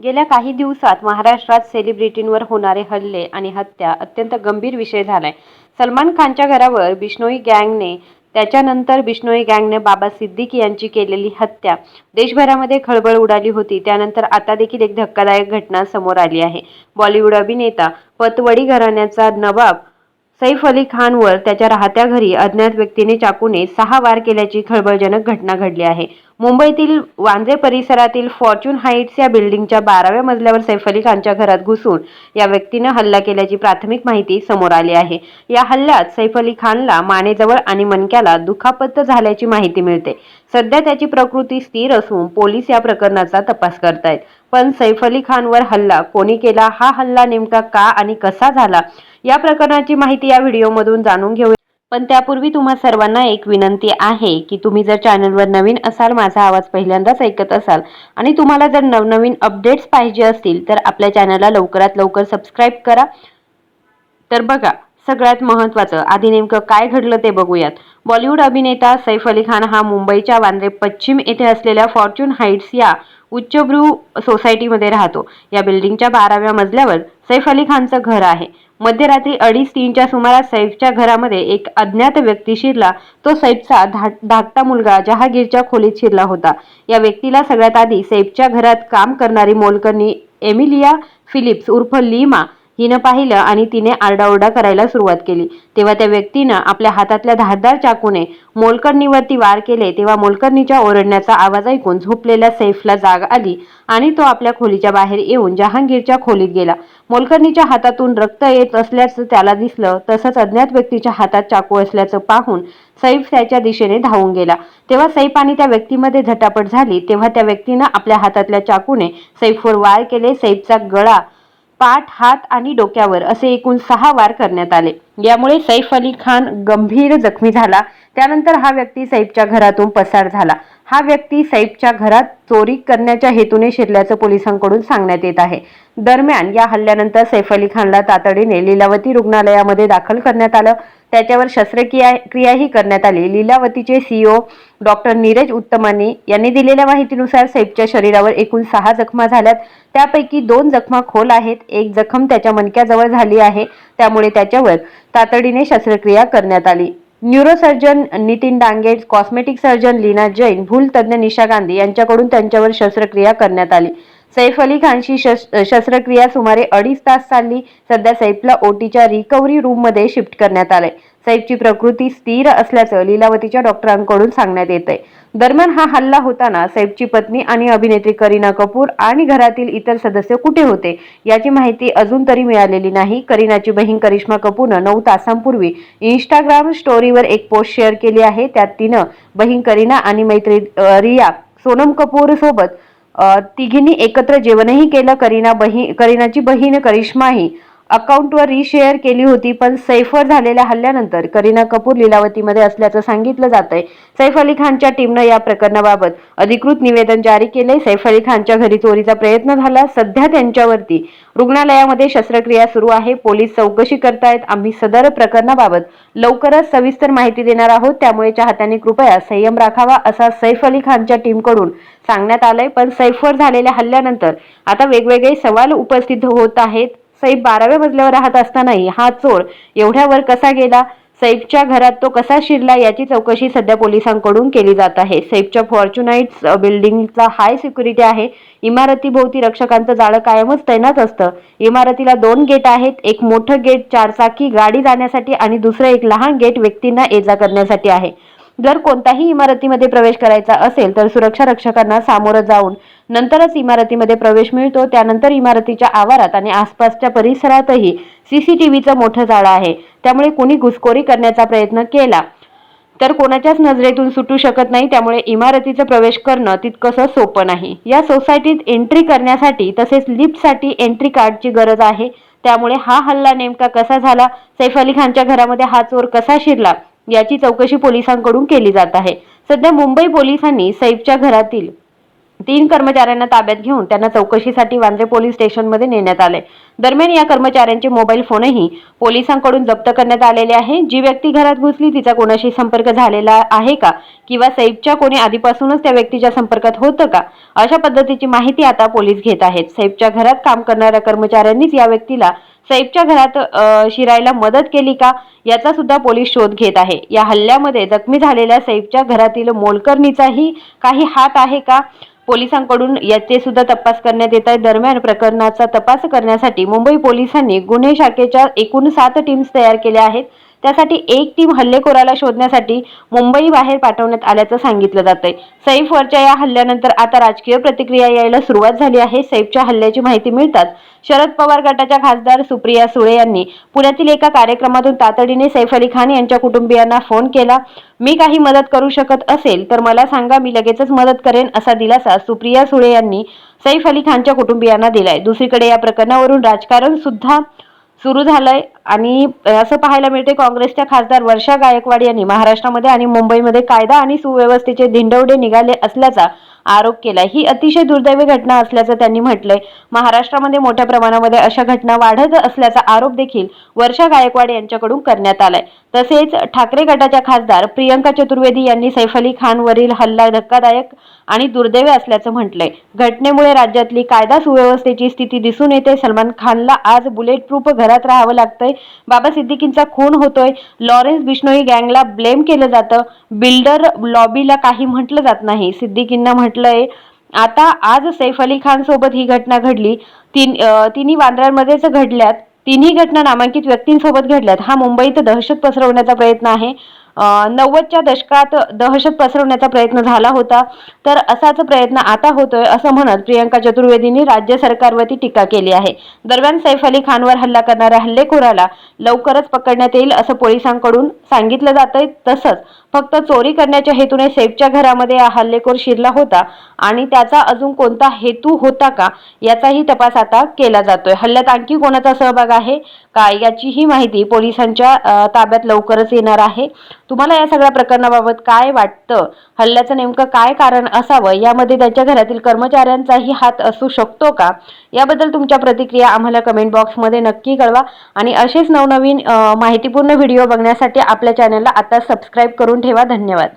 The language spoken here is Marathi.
गेल्या काही दिवसात महाराष्ट्रात सेलिब्रिटींवर होणारे हल्ले आणि हत्या अत्यंत गंभीर विषय झालाय. सलमान खानच्या घरावर बिश्नोई गँगने त्याच्यानंतर बिश्नोई गँगने बाबा सिद्दीकी यांची केलेली हत्या. देशभरामध्ये खळबळ उडाली होती. त्यानंतर आता देखील एक धक्कादायक घटना समोर आली आहे. बॉलिवूड अभिनेता पतवडी घराण्याचा नवाब सैफ अली खानवर त्याच्या राहत्या घरी अज्ञात व्यक्तीने चाकूने सहा वार केल्याची खळबळजनक घटना घडली आहे. मुंबईतील वांद्रे परिसरातील फॉर्च्यून हाईट्स या बिल्डिंगच्या बाराव्या मजल्यावर सैफ अली खानच्या घरात घुसून या व्यक्तीनं हल्ला केल्याची प्राथमिक माहिती समोर आली आहे. या हल्ल्यात सैफ अली खानला मानेजवळ आणि मणक्याला दुखापत झाल्याची माहिती मिळते. सध्या त्याची प्रकृती स्थिर असून पोलीस या प्रकरणाचा तपास करतायत. पण सैफ अली खानवर हल्ला कोणी केला? हा हल्ला नेमका का आणि कसा झाला? या प्रकरणाची माहिती या व्हिडिओमधून जाणून घेऊया. पण त्यापूर्वी तुम्हा सर्वांना एक विनंती आहे की तुम्ही जर चॅनलवर नवीन असाल माझा आवाज पहिल्यांदाच ऐकत असाल आणि तुम्हाला जर नवनवीन अपडेट्स पाहिजे असतील तर आपल्या चॅनलला लवकरात लवकर सबस्क्राईब करा. तर बघा सगळ्यात महत्त्वाचं आधी नेमकं काय घडलं ते बघूयात. बॉलिवूड अभिनेता सैफ अली खान हा मुंबईच्या वांद्रे पश्चिम येथे असलेल्या फॉर्च्यून हाईट्स या उच्चभ्रू सोसायटीमध्ये राहतो. या बिल्डिंगच्या बाराव्या मजल्यावर सैफ अली खानचं घर आहे. मध्यरात्री अडीच तीनच्या सुमारास सैफच्या घरामध्ये एक अज्ञात व्यक्ती शिरला. तो सैफचा धाकटा मुलगा जहागीरच्या खोलीत शिरला होता. या व्यक्तीला सगळ्यात आधी सैफच्या घरात काम करणारी मोलकरणी एमिलिया फिलिप्स उर्फ लीमा हिनं पाहिलं आणि तिने आरडाओरडा करायला सुरुवात केली. तेव्हा त्या व्यक्तीनं आपल्या हातातल्या धारदार चाकूने मोलकर्णीवरती वार केले तेव्हा मोलकर्णीच्या ओरडण्याचा आवाज ऐकून झोपलेल्या सैफला जाग आली आणि तो आपल्या खोलीच्या बाहेर येऊन जहांगीरच्या खोलीत गेला. मोलकर्णीच्या हातातून रक्त येत असल्याचं त्याला दिसलं तसंच अज्ञात व्यक्तीच्या हातात चाकू असल्याचं पाहून सैफ त्याच्या दिशेने धावून गेला. तेव्हा सैफ आणि त्या व्यक्तीमध्ये झटापट झाली. तेव्हा त्या व्यक्तीनं आपल्या हातातल्या चाकूने सैफवर वार केले. सैफचा गळा पाठ हात आणि डोक्यावर असे एकूण सहा वार करण्यात आले. यामुळे सैफ अली खान गंभीर जखमी झाला. त्यानंतर हा व्यक्ती सैफच्या घरातून पसार झाला. हा व्यक्ती सैफच्या घरात चोरी करण्याच्या हेतूने शिरल्याचं पोलिसांकडून सांगण्यात येत आहे. दरम्यान या हल्ल्यानंतर सैफ अली खानला तातडीने लीलावती रुग्णालयामध्ये दाखल करण्यात आलं. त्याच्यावर शस्त्रक्रिया क्रियाही करण्यात आली. लीलावतीचे सीईओ डॉक्टर नीरज उत्तमानी यांनी दिलेल्या माहितीनुसार सैफच्या शरीरावर एकूण सहा जखमा झाल्यात. त्यापैकी दोन जखमा खोल आहेत. एक जखम त्याच्या मणक्याजवळ झाली आहे. त्यामुळे त्याच्यावर तातडीने शस्त्रक्रिया करण्यात आली. Neurosurgeon Nitin Dange cosmetic surgeon Leena Jain भूलतज्ञ Nisha Gandhi यांच्याकडून त्यांच्यावर शस्त्रक्रिया करण्यात आली. सैफ अली खानशी शस शस्त्रक्रिया सुमारे अडीच तास चालली. सध्या सैफला ओटीच्या रिकव्हरी रूममध्ये शिफ्ट करण्यात आलंय. सैफची प्रकृती स्थिर असल्याचं लीलावतीच्या डॉक्टरांकडून सांगण्यात येत आहे दरम्यान हा हल्ला होताना सैफची पत्नी आणि अभिनेत्री करीना कपूर आणि घरातील इतर सदस्य कुठे होते याची माहिती अजून तरी मिळालेली नाही. करीनाची बहीण करिश्मा कपूरनं नऊ तासांपूर्वी इंस्टाग्राम स्टोरीवर एक पोस्ट शेअर केली आहे. त्यात तिनं बहीण करीना आणि मैत्री रिया सोनम कपूर सोबत तिघींनी एकत्र जेवणही केलं करीना बही करीनाची बहीण करिश्माही. अकाउंटवर रिशेअर केली होती पण सैफवर झालेल्या हल्ल्यानंतर करीना कपूर लीलावतीमध्ये असल्याचं सांगितलं जात आहे सैफ अली खानच्या टीमनं या प्रकरणाबाबत अधिकृत निवेदन जारी केले सैफ अली खानच्या घरी चोरीचा प्रयत्न झाला. सध्या त्यांच्यावरती रुग्णालयामध्ये शस्त्रक्रिया सुरू आहे. पोलीस चौकशी करतायत. आम्ही सदर प्रकरणाबाबत लवकरच सविस्तर माहिती देणार आहोत. त्यामुळे चाहत्यांनी कृपया संयम राखावा असा सैफ अली खानच्या टीमकडून सांगण्यात आलंय. पण सैफवर झालेल्या हल्ल्यानंतर आता वेगवेगळे सवाल उपस्थित होत आहेत. सैफ बाराव्या मजल्यावर राहत असतानाही हा चोर एवढ्यावर कसा गेला? सैफच्या घरात तो कसा शिरला याची चौकशी सध्या पोलिसांकडून केली जात आहे. सैफच्या फॉर्च्युनाईट्स बिल्डिंगचा हाय सिक्युरिटी आहे. इमारतीभोवती रक्षकांचं जाळं कायमच तैनात असतं. इमारतीला दोन गेट आहेत एक मोठं गेट चारचाकी गाडी जाण्यासाठी आणि दुसरं एक लहान गेट व्यक्तींना ये जा करण्यासाठी आहे. जर कोणत्याही इमारतीमध्ये प्रवेश करायचा असेल तर सुरक्षा रक्षकांना सामोरं जाऊन नंतरच इमारतीमध्ये प्रवेश मिळतो. त्यानंतर इमारतीच्या आवारात आणि आसपासच्या परिसरातही सीसीटीव्हीचं मोठं जाळं आहे. त्यामुळे कोणी घुसखोरी करण्याचा प्रयत्न केला. तर कोणाच्याच नजरेतून सुटू शकत नाही. त्यामुळे इमारतीचा प्रवेश करणं तितकंसं सोपं नाही. या सोसायटीत एंट्री करण्यासाठी तसेच लिफ्टसाठी एंट्री कार्डची गरज आहे. त्यामुळे हा हल्ला नेमका कसा झाला? सैफ अली खानच्या घरामध्ये हा चोर कसा शिरला? याची चौकशी पोलिसांकडून केली जात आहे. सध्या मुंबई पोलिसांनी सैफच्या घरातील तीन कर्मचाऱ्यांना ताब्यात घेऊन त्यांना चौकशीसाठी वांद्रे पोलीस स्टेशनमध्ये नेण्यात आले. दरम्यान या कर्मचाऱ्यांचे मोबाईल फोनही पोलिसांकडून जप्त करण्यात आलेले आहे. जी व्यक्ती घरात घुसली तिचा कोणाशी संपर्क झालेला आहे का? किंवा सैफच्या कोणी आधीपासूनच त्या व्यक्तीच्या संपर्कात होतं का? अशा पद्धतीची माहिती आता पोलीस घेत आहेत. सैफच्या घरात काम करणाऱ्या कर्मचाऱ्यांनीच या व्यक्तीला सैफच्या घरात शिरायला मदत केली का? याचा सुद्धा पोलीस शोध घेत आहे. या हल्ल्यामध्ये जखमी झालेल्या सैफच्या घरातील मोलकर्णीचाही काही हात आहे का? पोलिसांकडून याचे सुद्धा तपास करण्यात येत आहे. दरम्यान प्रकरणाचा तपास करण्यासाठी मुंबई पोलिसांनी गुन्हे शाखेच्या एकूण सात टीम्स तयार केल्या आहेत. त्यासाठी एक टीम हल्लेखोराला शोधण्यासाठी मुंबई बाहेर पाठवण्यात आल्याचं सांगितलं जातंय. सैफवरच्या या हल्ल्यानंतर आता राजकीय प्रतिक्रिया यायला सुरुवात झाली आहे. सैफच्या हल्ल्याची माहिती मिळताच शरद पवार गटाच्या खासदार सुप्रिया सुळे यांनी पुण्यातील एका कार्यक्रमातून तातडीने सैफ अली खान यांच्या कुटुंबियांना फोन केला. मी काही मदत करू शकत असेल तर मला सांगा मी लगेचच मदत करेन असा दिलासा सुप्रिया सुळे यांनी सैफ अली खानच्या कुटुंबियांना दिलाय. दुसरीकडे या प्रकरणावरून राजकारण सुद्धा सुरू झालंय. आणि असं पाहायला मिळते काँग्रेसच्या खासदार वर्षा गायकवाड यांनी महाराष्ट्रामध्ये आणि मुंबईमध्ये कायदा आणि सुव्यवस्थेचे धिंडवडे निघाले असल्याचा आरोप केला. ही अतिशय दुर्दैवी घटना असल्याचं त्यांनी म्हटलंय. महाराष्ट्रामध्ये मोठ्या प्रमाणामध्ये अशा घटना वाढत असल्याचा आरोप देखील वर्षा गायकवाड यांच्याकडून करण्यात आलाय. तसेच ठाकरे गटाच्या खासदार प्रियंका चतुर्वेदी यांनी सैफ अली खानवरील हल्ला धक्कादायक आणि दुर्दैवी असल्याचं म्हटलंय. घटनेमुळे राज्यातली कायदा सुव्यवस्थेची स्थिती दिसून येते. सलमान खानला आज बुलेट प्रूफ घरात राहावं लागतंय. बाबा सिद्दीकींचा खून होतोय. लॉरेन्स बिश्नोई गँगला ब्लेम केलं जातं. बिल्डर लॉबीला काही म्हटलं जात नाही. सिद्दीकींना म्हटलंय आता आज सैफ अली खान सोबत ही घटना घडली. तीन तिन्ही वांद्र्यांमध्येच घडल्यात. तिन्ही घटना नामांकित व्यक्तींसोबत घडल्यात. हा मुंबईत दहशत पसरवण्याचा प्रयत्न आहे. नव्वदच्या दशकात दहशत पसरवण्याचा प्रयत्न झाला होता. तर असाच प्रयत्न आता होतोय असं म्हणत प्रियंका चतुर्वेदींनी राज्य सरकारवरती टीका केली आहे. दरम्यान सैफ अली खानवर हल्ला करणाऱ्या हल्लेखोराला लवकरच पकडण्यात येईल असं पोलिसांकडून सांगितलं जातंय. तसंच फक्त चोरी करण्याच्या हेतूने सैफच्या घरामध्ये हा हल्लेखोर शिरला होता. आणि त्याचा अजून कोणता हेतू होता का याचाही तपास आता केला जातोय. हल्ल्यात आणखी कोणाचा सहभाग आहे? का याचीही माहिती पोलिसांच्या ताब्यात लवकरच येणार आहे. तुम्हाला या सगळ्या प्रकरणाबाबत काय वाटतं? हल्ल्याचं नेमकं काय कारण असावं? यामध्ये त्यांच्या घरातील कर्मचाऱ्यांचाही हात असू शकतो का? याबद्दल तुमच्या प्रतिक्रिया आम्हाला कमेंट बॉक्समध्ये नक्की कळवा. आणि असेच नवनवीन माहितीपूर्ण व्हिडिओ बघण्यासाठी आपल्या चॅनलला आता सबस्क्राईब करून ठेवा धन्यवाद.